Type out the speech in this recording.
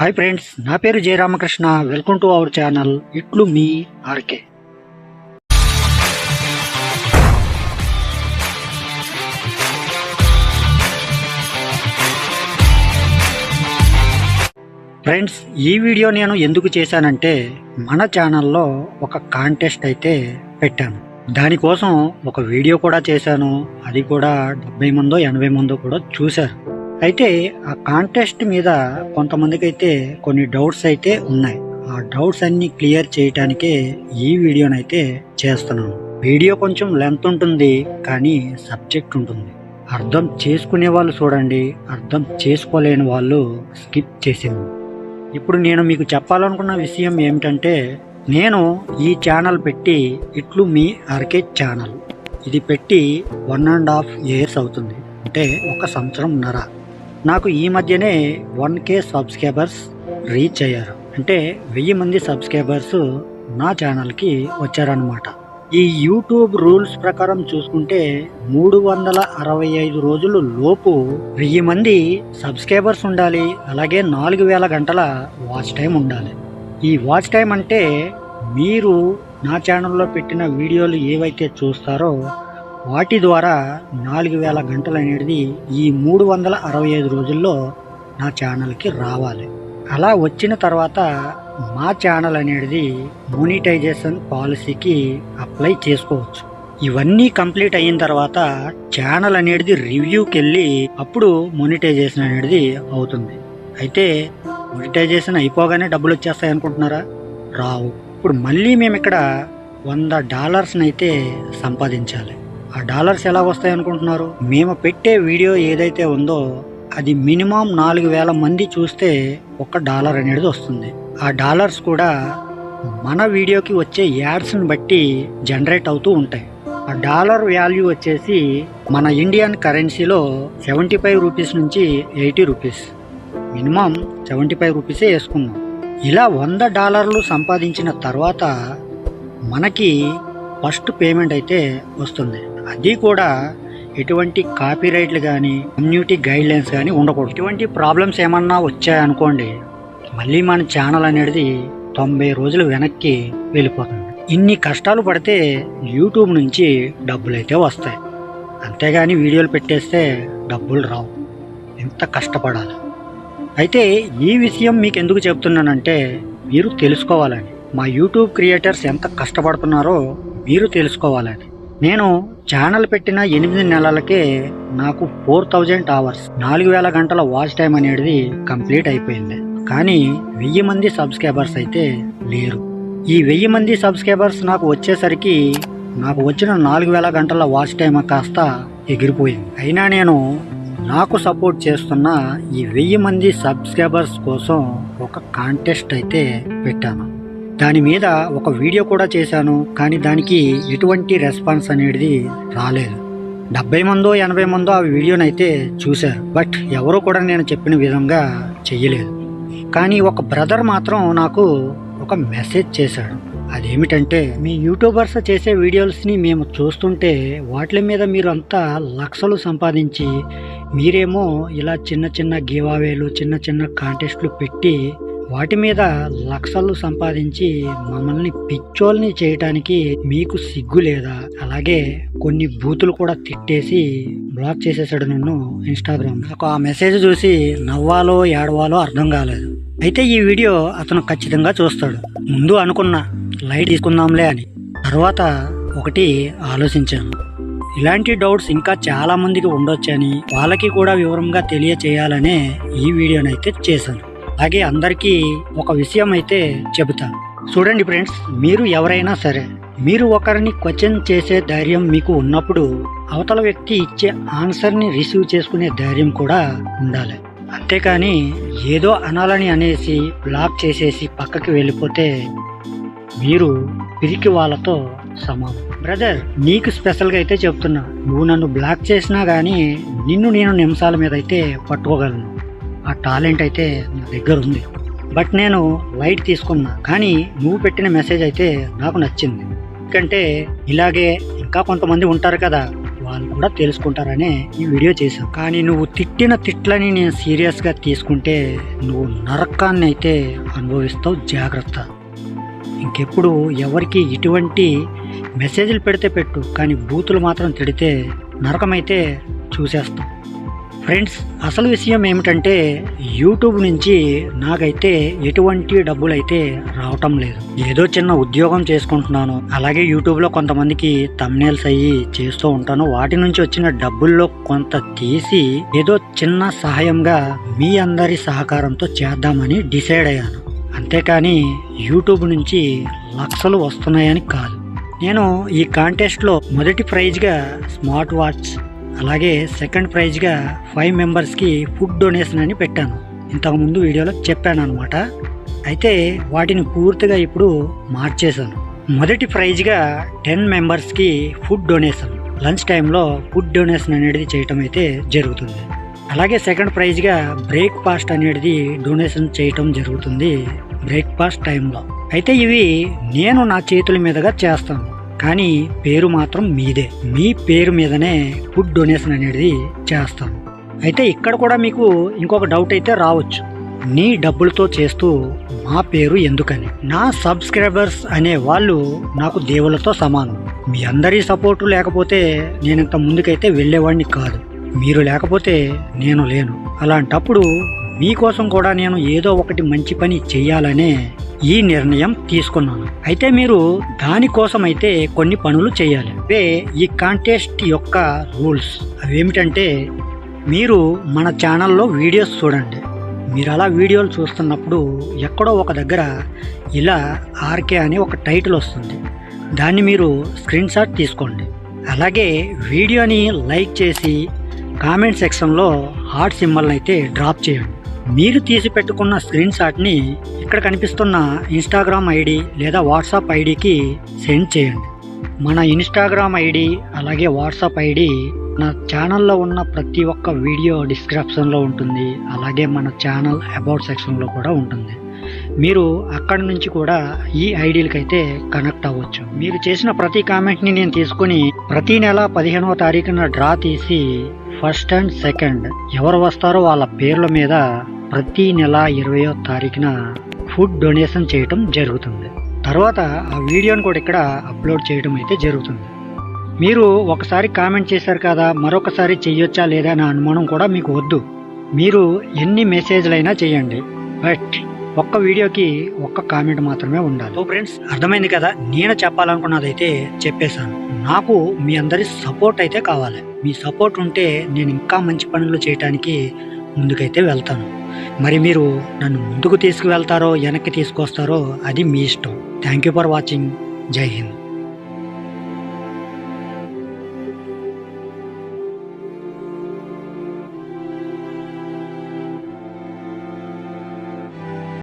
Hi friends నా పేరు Jayaramakrishna. Welcome to our channel. ఇట్లు మీ ఆర్కే. ఫ్రెండ్స్ ఈ వీడియో నేను ఎందుకు చేశానంటే మన ఛానల్లో ఒక కాంటెస్ట్ అయితే పెట్టాను. దానికోసం ఒక వీడియో కూడా చేశాను. అది కూడా డెబ్బై మందో ఎనభై మందో కూడా చూశారు అయితే ఆ కాంటెస్ట్ మీద కొంతమందికి అయితే కొన్ని డౌట్స్ అయితే ఉన్నాయి. ఆ డౌట్స్ అన్ని క్లియర్ చేయటానికే ఈ వీడియోనైతే చేస్తున్నాను. వీడియో కొంచెం లెంత్ ఉంటుంది కానీ సబ్జెక్ట్ ఉంటుంది. అర్థం చేసుకునే వాళ్ళు చూడండి అర్థం చేసుకోలేని వాళ్ళు స్కిప్ చేసింది ఇప్పుడు నేను మీకు చెప్పాలనుకున్న విషయం ఏమిటంటే నేను ఈ ఛానల్ పెట్టి ఇట్లు మీ ఆర్కే ఛానల్ ఇది పెట్టి వన్ అండ్ హాఫ్ ఇయర్స్ అవుతుంది. అంటే ఒక సంవత్సరం నర. నాకు ఈ మధ్యనే వన్ కే సబ్స్క్రైబర్స్ రీచ్ అయ్యారు. అంటే వెయ్యి మంది సబ్స్క్రైబర్స్ నా ఛానల్కి వచ్చారనమాట ఈ యూట్యూబ్ రూల్స్ ప్రకారం చూసుకుంటే మూడు వందల అరవై ఐదు రోజులు లోపు వెయ్యి మంది సబ్స్క్రైబర్స్ ఉండాలి అలాగే నాలుగు వేల గంటల వాచ్ టైం ఉండాలి. ఈ వాచ్ టైం అంటే మీరు నా ఛానల్లో పెట్టిన వీడియోలు ఏవైతే చూస్తారో వాటి ద్వారా నాలుగు వేల గంటలు అనేది ఈ మూడు వందల అరవై ఐదు రోజుల్లో నా ఛానల్కి రావాలి. అలా వచ్చిన తర్వాత మా ఛానల్ అనేది మోనిటైజేషన్ పాలసీకి అప్లై చేసుకోవచ్చు. ఇవన్నీ కంప్లీట్ అయిన తర్వాత ఛానల్ అనేది రివ్యూకి వెళ్ళి అప్పుడు మోనిటైజేషన్ అనేది అవుతుంది. అయితే మోనిటైజేషన్ అయిపోగానే డబ్బులు వచ్చేస్తాయి అనుకుంటున్నారా? రావు. ఇప్పుడు మళ్ళీ మేము ఇక్కడ వంద డాలర్స్ని అయితే సంపాదించాలి. ఆ డాలర్స్ ఎలా వస్తాయి అనుకుంటున్నారు? మేము పెట్టే వీడియో ఏదైతే ఉందో అది మినిమం నాలుగు వేల మంది చూస్తే ఒక డాలర్ అనేది వస్తుంది. ఆ డాలర్స్ కూడా మన వీడియోకి వచ్చే యాడ్స్ని బట్టి జనరేట్ అవుతూ ఉంటాయి. ఆ డాలర్ వాల్యూ వచ్చేసి మన ఇండియన్ కరెన్సీలో సెవెంటీ ఫైవ్ రూపీస్ నుంచి eighty rupees. Minimum seventy five రూపీసే వేసుకున్నాం ఇలా వంద డాలర్లు సంపాదించిన తర్వాత మనకి ఫస్ట్ పేమెంట్ అయితే వస్తుంది. అది కూడా ఎటువంటి కాపీ రైట్లు కానీ కమ్యూనిటీ గైడ్లైన్స్ కానీ ఉండకూడదు. ఎటువంటి ప్రాబ్లమ్స్ ఏమన్నా వచ్చాయనుకోండి మళ్ళీ మన ఛానల్ అనేది తొంభై రోజులు వెనక్కి వెళ్ళిపోతుంది. ఇన్ని కష్టాలు పడితే యూట్యూబ్ నుంచి డబ్బులు అయితే వస్తాయి. అంతేగాని వీడియోలు పెట్టేస్తే డబ్బులు రావు. ఎంత కష్టపడాలి? అయితే ఈ విషయం మీకు ఎందుకు చెప్తున్నానంటే మీరు తెలుసుకోవాలని. మా యూట్యూబ్ క్రియేటర్స్ ఎంత కష్టపడుతున్నారో మీరు తెలుసుకోవాలని. నేను ఛానల్ పెట్టిన ఎనిమిది నెలలకే నాకు ఫోర్ థౌజండ్ అవర్స్ నాలుగు వేల గంటల వాచ్ టైం అనేది కంప్లీట్ అయిపోయింది. కానీ వెయ్యి మంది సబ్స్క్రైబర్స్ అయితే లేరు. ఈ వెయ్యి మంది సబ్స్క్రైబర్స్ నాకు వచ్చేసరికి నాకు వచ్చిన నాలుగు వేల గంటల వాచ్ టైం కాస్త ఎగిరిపోయింది. అయినా నేను నాకు సపోర్ట్ చేస్తున్న ఈ వెయ్యి మంది సబ్స్క్రైబర్స్ కోసం ఒక కాంటెస్ట్ అయితే పెట్టాను. దాని మీద ఒక వీడియో కూడా చేశాను కానీ దానికి ఎటువంటి రెస్పాన్స్ అనేది రాలేదు. డెబ్బై మందో ఎనభై మందో ఆ వీడియోని అయితే చూశారు. బట్ ఎవరు కూడా నేను చెప్పిన విధంగా చెయ్యలేదు. కానీ ఒక బ్రదర్ మాత్రం నాకు ఒక మెసేజ్ చేశాడు. అదేమిటంటే మీ యూట్యూబర్స్ చేసే వీడియోస్ని మేము చూస్తుంటే వాటి మీద మీరు అంతా లక్షలు సంపాదించి మీరేమో ఇలా చిన్న చిన్న గివావేలు చిన్న చిన్న కాంటెస్ట్లు పెట్టి వాటి మీద లక్షలు సంపాదించి మమ్మల్ని పిచ్చోల్ని చేయటానికి మీకు సిగ్గు లేదా? అలాగే కొన్ని బూతులు కూడా తిట్టేసి బ్లాక్ చేసేసాడు నన్ను ఇన్స్టాగ్రామ్. నాకు ఆ మెసేజ్ చూసి నవ్వాలో ఏడవాలో అర్థం కాలేదు. అయితే ఈ వీడియో అతను ఖచ్చితంగా చూస్తాడు. ముందు అనుకున్నా లైట్ తీసుకుందాంలే అని. తర్వాత ఒకటి ఆలోచించాను. ఇలాంటి డౌట్స్ ఇంకా చాలా మందికి ఉండొచ్చని వాళ్ళకి కూడా వివరంగా తెలియచేయాలనే ఈ వీడియోనైతే చేశాను. అలాగే అందరికీ ఒక విషయం అయితే చెబుతాను చూడండి ఫ్రెండ్స్ మీరు ఎవరైనా సరే మీరు ఒకరిని క్వశ్చన్ చేసే ధైర్యం మీకు ఉన్నప్పుడు అవతల వ్యక్తి ఇచ్చే ఆన్సర్ని రిసీవ్ చేసుకునే ధైర్యం కూడా ఉండాలి. అంతేకాని ఏదో అనాలని అనేసి బ్లాక్ చేసేసి పక్కకి వెళ్ళిపోతే మీరు పిరికి వాళ్ళతో సమానం. బ్రదర్ నీకు స్పెషల్గా అయితే చెప్తున్నా. నువ్వు నన్ను బ్లాక్ చేసినా కానీ నిన్ను నేను నిమిషాల మీద అయితే పట్టుకోగలను. ఆ టాలెంట్ అయితే నా దగ్గర ఉంది. బట్ నేను లైట్ తీసుకున్నా. కానీ నువ్వు పెట్టిన మెసేజ్ అయితే నాకు నచ్చింది. ఎందుకంటే ఇలాగే ఇంకా కొంతమంది ఉంటారు కదా వాళ్ళు కూడా తెలుసుకుంటారనే ఈ వీడియో చేశాను కానీ నువ్వు తిట్టిన తిట్లని నేను సీరియస్గా తీసుకుంటే నువ్వు నరకాన్ని అయితే అనుభవిస్తావు జాగ్రత్త. ఇంకెప్పుడు ఎవరికి ఇటువంటి మెసేజ్లు పెడితే పెట్టు. కానీ బూతులు మాత్రం తిడితే నరకమైతే చూసేస్తాం. ఫ్రెండ్స్ అసలు విషయం ఏమిటంటే యూట్యూబ్ నుంచి నాకైతే ఎటువంటి డబ్బులు అయితే రావటం లేదు. ఏదో చిన్న ఉద్యోగం చేసుకుంటున్నాను. అలాగే యూట్యూబ్లో కొంతమందికి తమ్నేల్స్ అయ్యి చేస్తూ ఉంటాను. వాటి నుంచి వచ్చిన డబ్బుల్లో కొంత తీసి ఏదో చిన్న సహాయంగా మీ అందరి సహకారంతో చేద్దామని డిసైడ్ అయ్యాను. అంతేకాని యూట్యూబ్ నుంచి లక్షలు వస్తున్నాయని కాదు. నేను ఈ కాంటెస్ట్లో మొదటి ప్రైజ్గా స్మార్ట్ వాచ్ అలాగే సెకండ్ ప్రైజ్గా ఫైవ్ మెంబర్స్కి ఫుడ్ డొనేషన్ అని పెట్టాను. ఇంతకుముందు వీడియోలో చెప్పాను అనమాట అయితే వాటిని పూర్తిగా ఇప్పుడు మార్చేశాను. మొదటి ప్రైజ్గా టెన్ మెంబర్స్కి ఫుడ్ డొనేషన్ లంచ్ టైంలో ఫుడ్ డొనేషన్ అనేది చేయటం అయితే జరుగుతుంది. అలాగే సెకండ్ ప్రైజ్గా బ్రేక్ఫాస్ట్ అనేది డొనేషన్ చేయటం జరుగుతుంది. బ్రేక్ఫాస్ట్ టైంలో అయితే ఇవి నేను నా చేతుల మీదుగా చేస్తాను. కానీ పేరు మాత్రం మీదే. మీ పేరు మీదనే ఫుడ్ డొనేషన్ అనేది చేస్తాను అయితే ఇక్కడ కూడా మీకు ఇంకొక డౌట్ అయితే రావచ్చు. నీ డబ్బులతో చేస్తూ మా పేరు ఎందుకని? నా సబ్స్క్రైబర్స్ అనే వాళ్ళు నాకు దేవులతో సమానం. మీ అందరి సపోర్టు లేకపోతే నేను ఇంత ముందుకైతే వెళ్ళేవాడిని కాదు. మీరు లేకపోతే నేను లేను. అలాంటప్పుడు మీకోసం కూడా నేను ఏదో ఒకటి మంచి పని చేయాలనే ఈ నిర్ణయం తీసుకున్నాను. అయితే మీరు దానికోసం అయితే కొన్ని పనులు చేయాలి. అవే ఈ కాంటెస్ట్ యొక్క రూల్స్ అవేమిటంటే మీరు మన ఛానల్లో వీడియోస్ చూడండి. మీరు అలా వీడియోలు చూస్తున్నప్పుడు ఎక్కడో ఒక దగ్గర ఇలా ఆర్కే అని ఒక టైటిల్ వస్తుంది. దాన్ని మీరు స్క్రీన్ షాట్ తీసుకోండి. అలాగే వీడియోని లైక్ చేసి కామెంట్ సెక్షన్లో హార్ట్ సింబల్ని అయితే డ్రాప్ చేయండి. మీరు తీసి పెట్టుకున్న స్క్రీన్ షాట్ని ఇక్కడ కనిపిస్తున్న ఇన్స్టాగ్రామ్ ఐడి లేదా వాట్సాప్ ఐడికి సెండ్ చేయండి. మన ఇన్స్టాగ్రామ్ ఐడి అలాగే వాట్సాప్ ఐడి నా ఛానల్లో ఉన్న ప్రతి ఒక్క వీడియో డిస్క్రిప్షన్లో ఉంటుంది. అలాగే మన ఛానల్ అబౌట్ సెక్షన్లో కూడా ఉంటుంది. మీరు అక్కడి నుంచి కూడా ఈ ఐడీలకైతే కనెక్ట్ అవ్వచ్చు. మీరు చేసిన ప్రతి కామెంట్ని నేను తీసుకుని ప్రతి నెల పదిహేనవ తారీఖున డ్రా తీసి ఫస్ట్ అండ్ సెకండ్ ఎవరు వస్తారో వాళ్ళ పేర్ల మీద ప్రతి నెల ఇరవయో తారీఖున ఫుడ్ డొనేషన్ చేయటం జరుగుతుంది. తర్వాత ఆ వీడియోని కూడా ఇక్కడ అప్లోడ్ చేయడం అయితే జరుగుతుంది. మీరు ఒకసారి కామెంట్ చేశారు కదా మరొకసారి చెయ్యొచ్చా లేదా అనే అనుమానం కూడా మీకు వద్దు. మీరు ఎన్ని మెసేజ్లైనా చేయండి. బట్ ఒక్క వీడియోకి ఒక్క కామెంట్ మాత్రమే ఉండాలి. ఫ్రెండ్స్ అర్థమైంది కదా? నేను చెప్పాలనుకున్నది అయితే చెప్పేశాను. నాకు మీ అందరి సపోర్ట్ అయితే కావాలి. మీ సపోర్ట్ ఉంటే నేను ఇంకా మంచి పనులు చేయడానికి ముందుకైతే వెళ్తాను. మరి మీరు నన్ను ముందుకు తీసుకువెళ్తారో వెనక్కి తీసుకొస్తారో అది మీ ఇష్టం. థ్యాంక్ యూ ఫర్ వాచింగ్ జై హింద్.